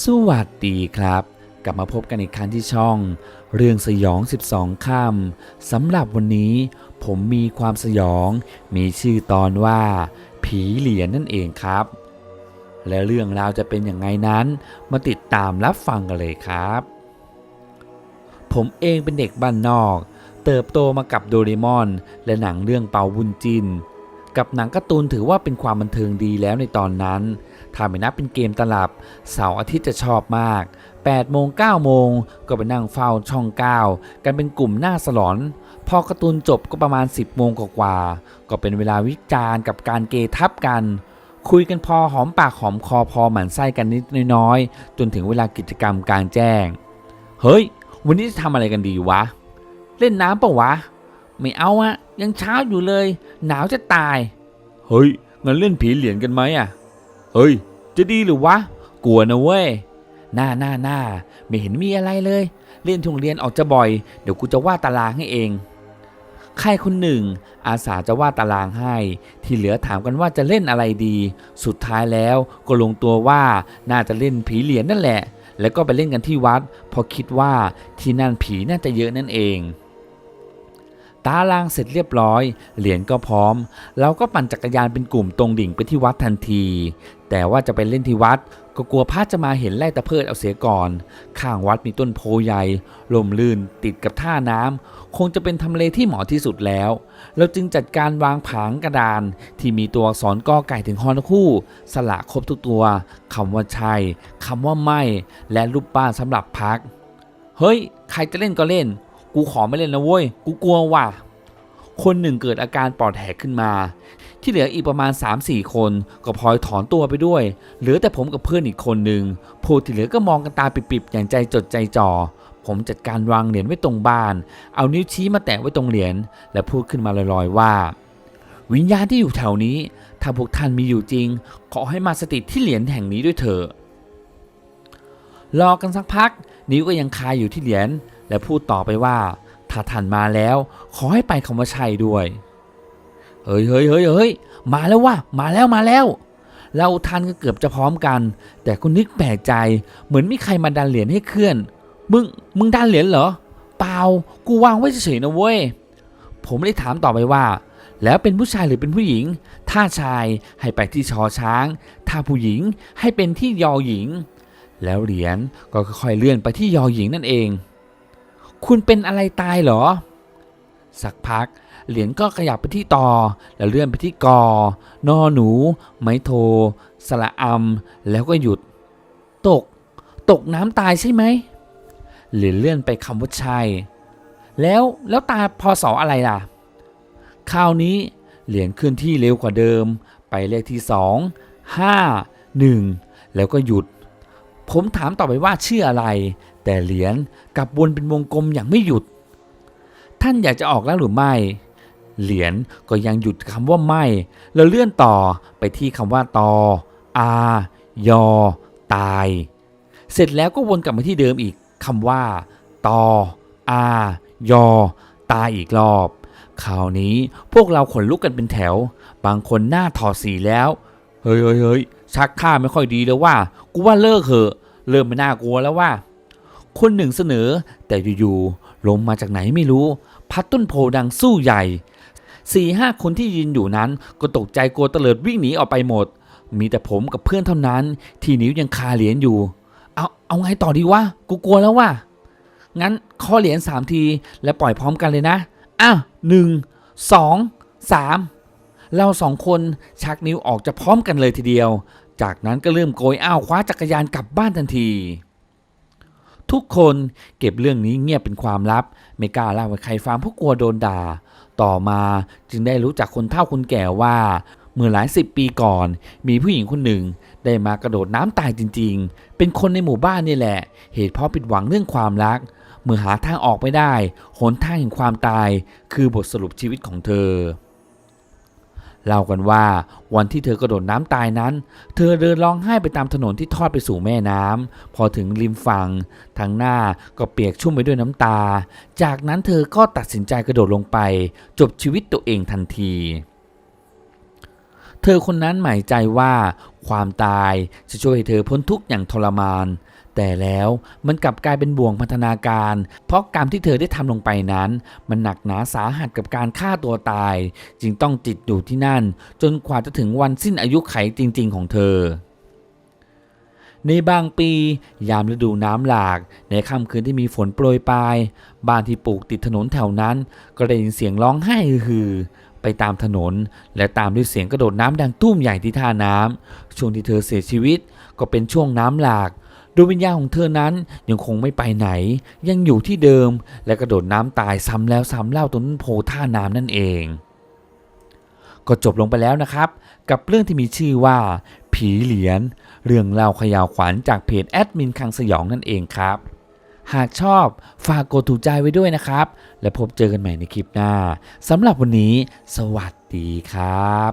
สวัสดีครับ กลับมาพบกันอีกครั้งที่ช่อง เรื่องสยอง 12 ค่ำสำหรับวันนี้ผมมีความสยอง มีชื่อตอนว่า ผีเหรียญนั่นเองครับ และเรื่องราวจะเป็นอย่างไงนั้น มาติดตามรับฟังกันเลยครับ ผมเองเป็นเด็กบ้านนอก เติบโตมากับโดเรมอน และหนังเรื่องเปาบุญจิน กับหนังการ์ตูนถือว่าเป็นความบันเทิงดีแล้วในตอนนั้น ถ้าไม่นับเป็นเกมตลับ เสาร์อาทิตย์จะชอบมาก 8 โมง 9 โมง ก็ไปนั่งเฝ้าช่อง 9 กันเป็นกลุ่มหน้าสลอน พอการ์ตูนจบก็ประมาณ 10 โมงกว่าๆก็เป็นเวลาวิจารณ์กับการเกทับกัน คุยกันพอหอมปากหอมคอพอหมั่นไส้กันนิดน้อยๆ จนถึงเวลากิจกรรมกลางแจ้ง เฮ้ย วันนี้จะทำอะไรกันดีวะ เล่นน้ำปะวะ ไม่เอาอะยังเช้าอยู่เลย หนาวจะตาย เฮ้ยงั้นเล่นผีเหรียญกันไหมอะ เฮ้ย จะดีหรือวะ กลัวนะเว้ย หน้าหน้าหน้าไม่เห็นมีอะไรเลยเล่นทวงเรียนออกจะบ่อย เดี๋ยวกูจะวาดตารางให้เอง ใครคนหนึ่ง อาสาจะวาดตารางให้ ที่เหลือถามกันว่าจะเล่นอะไรดี สุดท้ายแล้วก็ลงตัวว่าน่าจะเล่นผีเหรียญนั่นแหละ แล้วก็ไปเล่นกันที่วัดเพราะคิดว่าที่นั่นผีน่าจะเยอะนั่นเองตารางเสร็จเรียบร้อย เหรียญก็พร้อม เราก็ปั่นจักรยานเป็นกลุ่มตรงดิ่งไปที่วัดทันที แต่ว่าจะไปเล่นที่วัด ก็กลัวพระจะมาเห็นไล่ตะเพิดเอาเสียก่อน ข้างวัดมีต้นโพใหญ่ลมลื่นติดกับท่าน้ำคงจะเป็นทำเลที่เหมาะที่สุดแล้ว เราจึงจัดการวางผางกระดาน ที่มีตัวอักษรกอไก่ถึงฮอนคู่ สละครบทุกตัวคำว่าใช่คำว่าไม่ และรูปปั้นสำหรับพัก เฮ้ย ใครจะเล่นก็เล่น กูขอไม่เล่นนะเว้ย กูกลัวว่ะ คนหนึ่งเกิดอาการปอดแหกขึ้นมา ที่เหลืออีกประมาณ 3-4 คนก็พลอยถอนตัวไปด้วย เหลือแต่ผมกับเพื่อนอีกคนหนึ่งผู้ที่เหลือก็มองกันตาปิบๆอย่างใจจดใจจ่อผมจัดการวางเหรียญไว้ตรงบ้าน เอานิ้วชี้มาแตะไว้ตรงเหรียญ และพูดขึ้นมาลอยๆว่า วิญญาณที่อยู่แถวนี้ ถ้าพวกท่านมีอยู่จริง ขอให้มาสถิตที่เหรียญแห่งนี้ด้วยเถอะรอกันสักพัก นิ้วก็ยังคาอยู่ที่เหรียญและพูดต่อไปว่า ถ้าท่านมาแล้ว ขอให้ไปคำว่าใช่ด้วย เฮ้ยเฮ้ยเฮ้ยเฮ้ยมาแล้วว่ะมาแล้วมาแล้ว เราทันก็เกือบจะพร้อมกัน แต่ก็นึกแปลกใจ เหมือนมีใครมาดันเหรียญให้เคลื่อน มึง มึงดันเหรียญเหรอ เปล่า กูวางไว้เฉยๆนะเว้ย ผมเลยถามต่อไปว่า แล้วเป็นผู้ชายหรือเป็นผู้หญิง ถ้าชายให้ไปที่ชอช้าง ถ้าผู้หญิงให้เป็นที่ยอหญิง แล้วเหรียญก็ค่อยๆเลื่อนไปที่ยอหญิงนั่นเอง คุณเป็นอะไรตายเหรอ สักพัก เหรียญก็ขยับไปที่ตอ แล้วเลื่อนไปที่กอนอหนู ไม้โทสระอำแล้วก็หยุด ตก ตกน้ำตายใช่ไหมเหรียญเลื่อนไปคำว่าใช่แล้วแล้วตาพอสออะไรล่ะ คราวนี้เหรียญเคลื่อนที่เร็วกว่าเดิม ไปเลขที่สองห้าหนึ่งแล้วก็หยุด ผมถามต่อไปว่าชื่ออะไร แต่เหรียญกลับวนเป็นวงกลมอย่างไม่หยุด ท่านอยากจะออกแล้วหรือไม่ เหรียญก็ยังหยุดคำว่าไม่แล้วเลื่อนต่อไปที่คำว่าตออา ยอ ตาย เสร็จแล้วก็วนกลับมาที่เดิมอีกคำว่า ตออา ยอ ตายอีกรอบคราวนี้พวกเราขนลุกกันเป็นแถว บางคนหน้าถอดสีแล้ว เฮ้ยเฮ้ยเฮ้ยชักท่าไม่ค่อยดีแล้วว่า กูว่าเลิกเหอะ เริ่มไม่น่ากลัวแล้วว่า คนหนึ่งเสนอ แต่อยู่ๆลมมาจากไหนไม่รู้ พัดต้นโพดังสู้ใหญ่สี่ห้าคนที่ยืนอยู่นั้นก็ตกใจกลัวเตลิดวิ่งหนีออกไปหมด มีแต่ผมกับเพื่อนเท่านั้น ที่นิ้วยังคาเหรียญอยู่ เอาเอาไงต่อดีวะกูกลัวแล้วว่ะงั้นข้อเหรียญสามทีแล้วปล่อยพร้อมกันเลยนะอะหนึ่งสองสามเราสองคนชักนิ้วออกจะพร้อมกันเลยทีเดียว จากนั้นก็เริ่มโกยอ้าวคว้าจักรยานกลับบ้านทันที ทุกคนเก็บเรื่องนี้เงียบเป็นความลับ ไม่กล้าเล่าให้ใครฟังเพราะกลัวโดนด่า ต่อมาจึงได้รู้จักคนเฒ่าคนแก่ว่า เมื่อหลายสิบปีก่อน มีผู้หญิงคนหนึ่ง ได้มากระโดดน้ำตายจริง ๆ เป็นคนในหมู่บ้านนี่แหละ เหตุเพราะผิดหวังเรื่องความรัก เมื่อหาทางออกไม่ได้หนทางแห่งความตาย คือบทสรุปชีวิตของเธอ เล่ากันว่าวันที่เธอกระโดดน้ำตายนั้น เธอเดินร้องไห้ไปตามถนนที่ทอดไปสู่แม่น้ำพอถึงริมฝั่งทั้งหน้าก็เปียกชุ่มไปด้วยน้ำตา จากนั้นเธอก็ตัดสินใจกระโดดลงไป จบชีวิตตัวเองทันที เธอคนนั้นหมายใจว่า ความตายจะช่วยให้เธอพ้นทุกข์อย่างทรมาน แต่แล้วมันกลับกลายเป็นบ่วงพันธนาการ เพราะกรรมที่เธอได้ทำลงไปนั้น มันหนักหนาสาหัสกับการฆ่าตัวตาย จึงต้องติดอยู่ที่นั่น จนกว่าจะถึงวันสิ้นอายุไขจริง ๆ ของเธอในบางปี ยามฤดูน้ำหลาก ในค่ำคืนที่มีฝนโปรยปลาย บ้านที่ปลูกติดถนนแถวนั้น ก็ได้ยินเสียงร้องไห้ฮือ ไปตามถนน และตามด้วยเสียงกระโดดน้ำดังตุ้มใหญ่ที่ท่าน้ำช่วงที่เธอเสียชีวิตก็เป็นช่วงน้ำหลากดวงวิญญาณของเธอนั้นยังคงไม่ไปไหน ยังอยู่ที่เดิมและกระโดดน้ำตายซ้ำแล้วซ้ำเล่าตรงต้นโพท่าน้ำนั่นเอง ก็จบลงไปแล้วนะครับ กับเรื่องที่มีชื่อว่า ผีเหรียญเรื่องเล่าขยาวขวัญจากเพจแอดมินคังสยองนั่นเองครับ หากชอบฝากกดถูกใจไว้ด้วยนะครับ และพบเจอกันใหม่ในคลิปหน้าสำหรับวันนี้ สวัสดีครับ